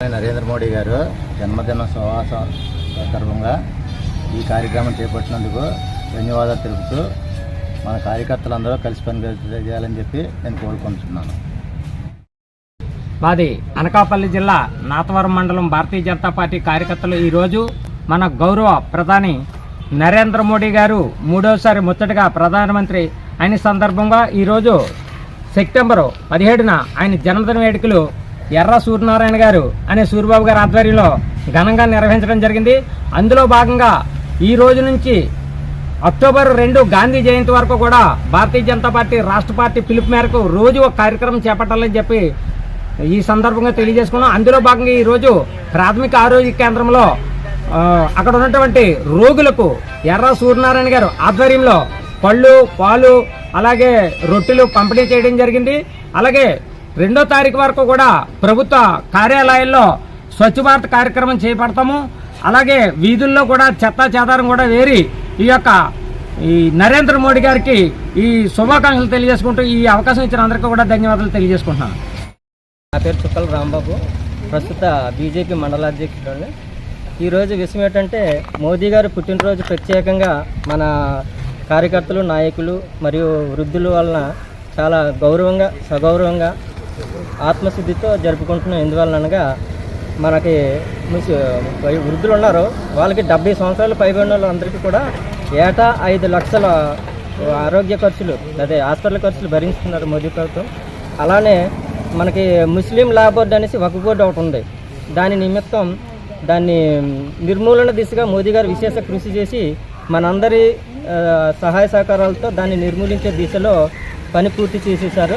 నరేంద్ర మోడీ గారు జన్మదిన సువాస సందర్భంగా ఈ కార్యక్రమం చేపట్టినందుకు ధన్యవాదాలు తెలుపుతూ మన కార్యకర్తలందరూ కలిసి పని చేయాలని చెప్పి నేను కోరుకుంటున్నాను. మాది అనకాపల్లి జిల్లా నాతవరం మండలం భారతీయ జనతా పార్టీ కార్యకర్తలు ఈరోజు మన గౌరవ ప్రధాని నరేంద్ర మోడీ గారు మూడోసారి ముచ్చటగా ప్రధానమంత్రి అయిన సందర్భంగా ఈరోజు సెప్టెంబరు పదిహేడున ఆయన జన్మదిన వేడుకలు ఎర్ర సూర్యనారాయణ గారు అనే సూర్యబాబు గారి ఆధ్వర్యంలో ఘనంగా నిర్వహించడం జరిగింది. అందులో భాగంగా ఈ రోజు నుంచి అక్టోబర్ రెండు గాంధీ జయంతి వరకు కూడా భారతీయ జనతా పార్టీ రాష్ట్ర పార్టీ పిలుపు మేరకు రోజు ఒక కార్యక్రమం చేపట్టాలని చెప్పి ఈ సందర్భంగా తెలియజేసుకున్నాం. అందులో భాగంగా ఈరోజు ప్రాథమిక ఆరోగ్య కేంద్రంలో అక్కడ ఉన్నటువంటి రోగులకు ఎర్ర సూర్యనారాయణ గారు ఆధ్వర్యంలో పళ్ళు పాలు అలాగే రొట్టెలు పంపిణీ చేయడం జరిగింది. అలాగే రెండో తారీఖు వరకు కూడా ప్రభుత్వ కార్యాలయాల్లో స్వచ్ఛ భారత్ కార్యక్రమం చేపడతాము. అలాగే వీధుల్లో కూడా చెత్త చెదారం కూడా వేరి ఈ యొక్క ఈ నరేంద్ర మోడీ గారికి ఈ శుభాకాంక్షలు తెలియజేసుకుంటూ ఈ అవకాశం ఇచ్చిన అందరికీ కూడా ధన్యవాదాలు తెలియజేసుకుంటున్నాను. నా పేరు చుక్కల రాంబాబు. ప్రస్తుత బీజేపీ మండల అధ్యక్షుడు ఈరోజు విషయం ఏంటంటే మోదీ గారు పుట్టినరోజు ప్రత్యేకంగా మన కార్యకర్తలు నాయకులు మరియు వృద్ధుల వలన చాలా గౌరవంగా సగౌరవంగా ఆత్మశుద్ధితో జరుపుకుంటున్నాం ఎందువల్లనగా మనకి వై- వృద్ధులు ఉన్నారు. వాళ్ళకి డెబ్బై సంవత్సరాలు పైబడిన వాళ్ళందరికీ కూడా ఏటా ఐదు లక్షల ఆరోగ్య ఖర్చులు అదే హాస్పిటల్ ఖర్చులు భరిస్తున్నారు మోదీ ప్రభుత్వం. అలానే మనకి ముస్లిం లా బోర్డు అనేసి ఒక బోర్డు ఒకటి ఉంది. దాని నిమిత్తం దాన్ని నిర్మూలన దిశగా మోదీ గారు విశేష కృషి చేసి మనందరి సహాయ సహకారాలతో దాన్ని నిర్మూలించే దిశలో పని పూర్తి చేసేసారు